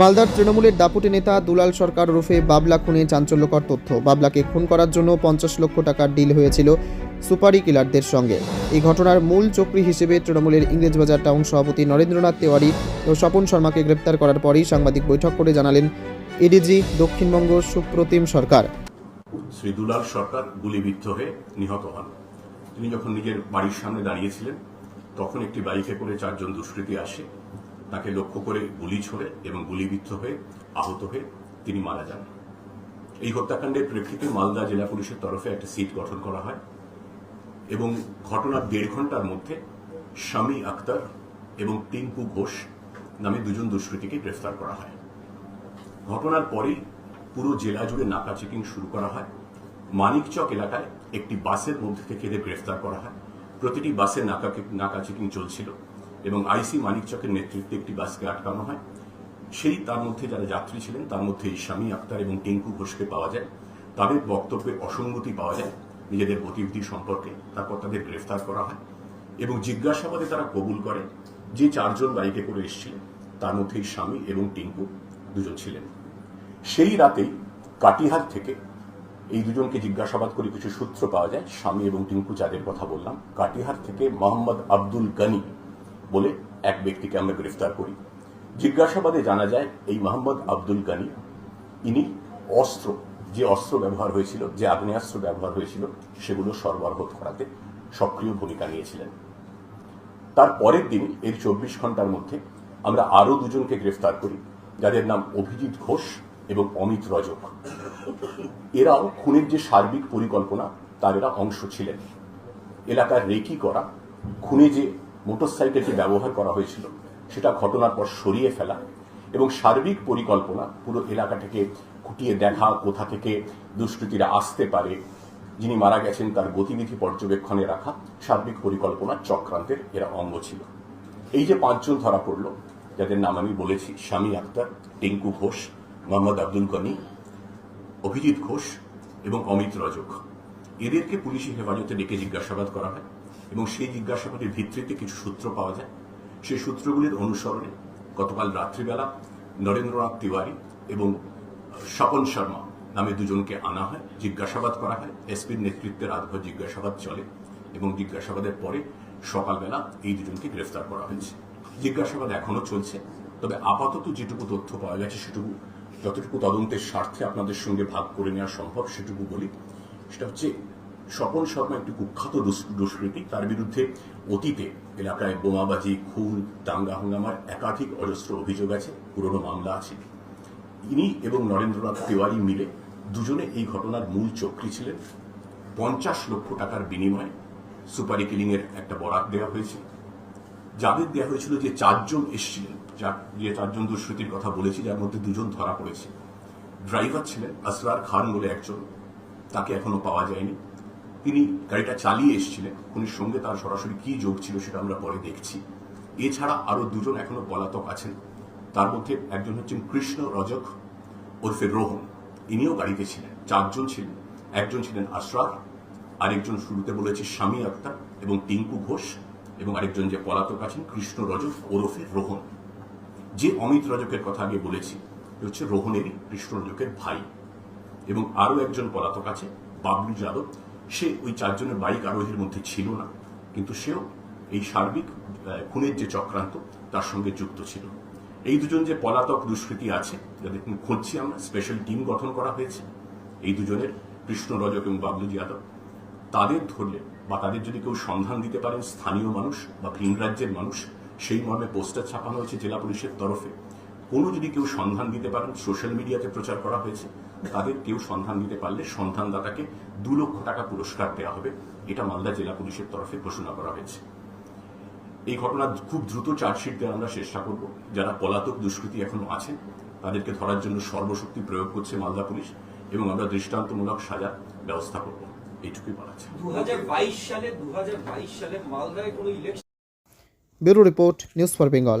মালদার তৃণমূলের দাপুটে নেতা দুলাল সরকার ওরফে বাবলা খুনে চাঞ্চল্যকর তথ্য। বাবলাকে খুন করার জন্য পঞ্চাশ লক্ষ টাকার ডিল হয়েছিল সুপারি কিলারদের সঙ্গে। এই ঘটনার মূল চক্রী হিসেবে তৃণমূলের ইংরেজবাজার টাউন সভাপতি নরেন্দ্রনাথ তেওয়ারি ও স্বপন শর্মাকে গ্রেপ্তার করার পরেই সাংবাদিক বৈঠক করে জানালেন এডিজি দক্ষিণবঙ্গ সুপ্রতিম সরকার। শ্রী দুলাল সরকার গুলিবিদ্ধ হয়ে নিহত হন। তিনি যখন নিজের বাড়ির সামনে দাঁড়িয়েছিলেন, তখন একটি বাইকে করে চারজন দুষ্কৃতী আসে। তাকে লক্ষ্য করে গুলি ছোড়ে এবং গুলিবিদ্ধ হয়ে, আহত হয়ে তিনি মারা যান। এই হত্যাকাণ্ডের প্রেক্ষিতে মালদা জেলা পুলিশের তরফে একটা সিট গঠন করা হয় এবং ঘটনার দেড় ঘণ্টার মধ্যে স্বামী আক্তার এবং টিঙ্কু ঘোষ নামে দুজন দুষ্কৃতীকে গ্রেফতার করা হয়। ঘটনার পরেই পুরো জেলা জুড়ে নাকা চেকিং শুরু করা হয়। মানিকচক এলাকায় একটি বাসের মধ্যে থেকে এদের গ্রেফতার করা হয়। প্রতিটি বাসে নাকা নাকা চেকিং চলছিল। এবং আইসি মানিকচকের নেতৃত্বে একটি বাসকে আটকানো হয়। সেই তার মধ্যে যারা যাত্রী ছিলেন, তার মধ্যে ইসামি আক্তার এবং টিঙ্কু ঘোষকে পাওয়া যায়। তাদের বক্তব্যে অসঙ্গতি পাওয়া যায় নিজেদের গতিবিধি সম্পর্কে, তারপর তাদের গ্রেফতার করা হয় এবং জিজ্ঞাসাবাদে তারা কবুল করে যে চারজন বাইকে করে এসেছিলেন, তার মধ্যে স্বামী এবং টিঙ্কু দুজন ছিলেন। সেই রাতেই কাটিহার থেকে এই দুজনকে জিজ্ঞাসাবাদ করে কিছু সূত্র পাওয়া যায়। স্বামী এবং টিঙ্কু যাদের কথা বললাম, কাটিহার থেকে মোহাম্মদ আব্দুল গানি বলে এক ব্যক্তিকে আমরা গ্রেফতার করি। জিজ্ঞাসাবাদে জানা যায়, এই মোহাম্মদ আব্দুল গানি, ইনি অস্ত্র, যে অস্ত্র ব্যবহার হয়েছিল, যে আগ্নেয়াস্ত্র ব্যবহার হয়েছিল, সেগুলো সরবরাহ করাতে সক্রিয় ভূমিকা নিয়েছিলেন। তার পরের দিন, এর চব্বিশ ঘণ্টার মধ্যে, আমরা আরও দুজনকে গ্রেফতার করি, যাদের নাম অভিজিৎ ঘোষ এবং অমিত রজক। এরাও খুনের যে সার্বিক পরিকল্পনা, তার এরা অংশ ছিলেন। এলাকার রেকি করা, খুনে যে মোটরসাইকেলটি ব্যবহার করা হয়েছিল। সেটা ঘটনার পর সরিয়ে ফেলা এবং সার্বিক পরিকল্পনা পুরো এলাকাটাকে খুঁটিয়ে দেখা, কোথা থেকে দুষ্কৃতীরা আসতে পারে, যিনি মারা গেছেন তার গতিবিধি পর্যবেক্ষণে রাখা, সার্বিক পরিকল্পনা চক্রান্তের এরা অঙ্গ ছিল। এই যে পাঁচজন ধরা পড়ল, যাদের নাম আমি বলেছি, স্বামী আক্তার, টিঙ্কু ঘোষ, মোহাম্মদ আব্দুল গনি, অভিজিৎ ঘোষ এবং অমিত রজক। এদেরকে পুলিশি হেফাজতে ডেকে জিজ্ঞাসাবাদ করা হয়। এবং সেই জিজ্ঞাসাবাদের ভিত্তিতে কিছু সূত্র পাওয়া যায়। সেই সূত্রগুলির অনুসরণে গতকাল রাত্রিবেলা নরেন্দ্রনাথ তিওয়ারি এবং স্বপন শর্মা নামে দুজনকে আনা হয়, জিজ্ঞাসাবাদ করা হয়, এসপির নেতৃত্বে রাতভর জিজ্ঞাসাবাদ চলে এবং জিজ্ঞাসাবাদের পরে সকালবেলা এই দুজনকে গ্রেফতার করা হয়েছে। জিজ্ঞাসাবাদ এখনও চলছে, তবে আপাতত যেটুকু তথ্য পাওয়া গেছে সেটুকু, যতটুকু তদন্তের স্বার্থে আপনাদের সঙ্গে ভাগ করে নেওয়া সম্ভব সেটুকু বলি। সেটা হচ্ছে স্বপন শর্মা একটি কুখ্যাত দুষ- দুষ্কৃতী তার বিরুদ্ধে অতীতে এলাকায় বোমাবাজি, খুন, দাঙ্গা হাঙ্গামার একাধিক অজস্র অভিযোগ আছে, পুরনো মামলা আছে। ইনি এবং নরেন্দ্রনাথ তিওয়ারি মিলে দুজনে এই ঘটনার মূল চক্রী ছিলেন। পঞ্চাশ লক্ষ টাকার বিনিময়ে সুপারি কিলিংয়ের একটা বরাত দেওয়া হয়েছে। যাদের দেওয়া হয়েছিল যে চারজন এসেছিলেন, যার যে চারজন দুষ্কৃতির কথা বলেছি, যার মধ্যে দুজন ধরা পড়েছে। ড্রাইভার ছিলেন আসরার খান বলে একজন। তাকে এখনও পাওয়া যায়নি। তিনি গাড়িটা চালিয়ে এসেছিলেন। খুনির সঙ্গে তার সরাসরি কি যোগ ছিল সেটা আমরা পরে দেখছি। এছাড়া আরও দুজন এখনও পলাতক আছেন। তার মধ্যে একজন হচ্ছেন কৃষ্ণ রজক ওরফে রোহন। ইনিও গাড়িতে ছিলেন, চারজন ছিলেন। একজন ছিলেন আশরার আরেকজন শুরুতে বলেছে স্বামী আক্তার এবং টিঙ্কু ঘোষ এবং আরেকজন যে পলাতক আছেন কৃষ্ণ রজক ওরফে রোহন। যে অমিত রজকের কথা আগে বলেছি হচ্ছে রোহনেরই কৃষ্ণ রজকের ভাই। এবং আরও একজন পলাতক আছে, বাবলু যাদব। সে ওই চারজনের বাইক আরোহীর মধ্যে ছিল না, কিন্তু সেও এই সার্বিক খুনের যে চক্রান্ত, তার সঙ্গে যুক্ত ছিল। এই দুজন যে পলাতক দুষ্কৃতী আছে, যাদের খুঁজছি আমরা স্পেশাল টিম গঠন করা হয়েছে, এই দুজনের কৃষ্ণ রজক এবং বাবলু যাদব তাদের ধরলে বা তাদের যদি কেউ সন্ধান দিতে পারেন স্থানীয় মানুষ বা ভিন রাজ্যের মানুষ, সেই মর্মে পোস্টার ছাপানো হয়েছে জেলা পুলিশের তরফে। কোনো যদি কেউ সন্ধান দিতে পারেন সোশ্যাল মিডিয়াতে প্রচার করা হয়েছে তাদের কেউ সন্ধান দিতে পারলে সন্ধানদাতাকে দু লক্ষ টাকা পুরস্কার দেওয়া হবে। এটা মালদা জেলা পুলিশের তরফে ঘোষণা করা হয়েছে। এই ঘটনা খুব দ্রুত চার্জশিট দেওয়ার আমরা চেষ্টা করব। যারা পলাতক দুষ্কৃতী এখনও আছেন তাদেরকে ধরার জন্য সর্বশক্তি প্রয়োগ করছে মালদা পুলিশ এবং আমরা দৃষ্টান্তমূলক সাজার ব্যবস্থা করব। এইটুকুই বলা আছে দু সালে দু সালে মালদায় কোনো election bureau report news for Bengal.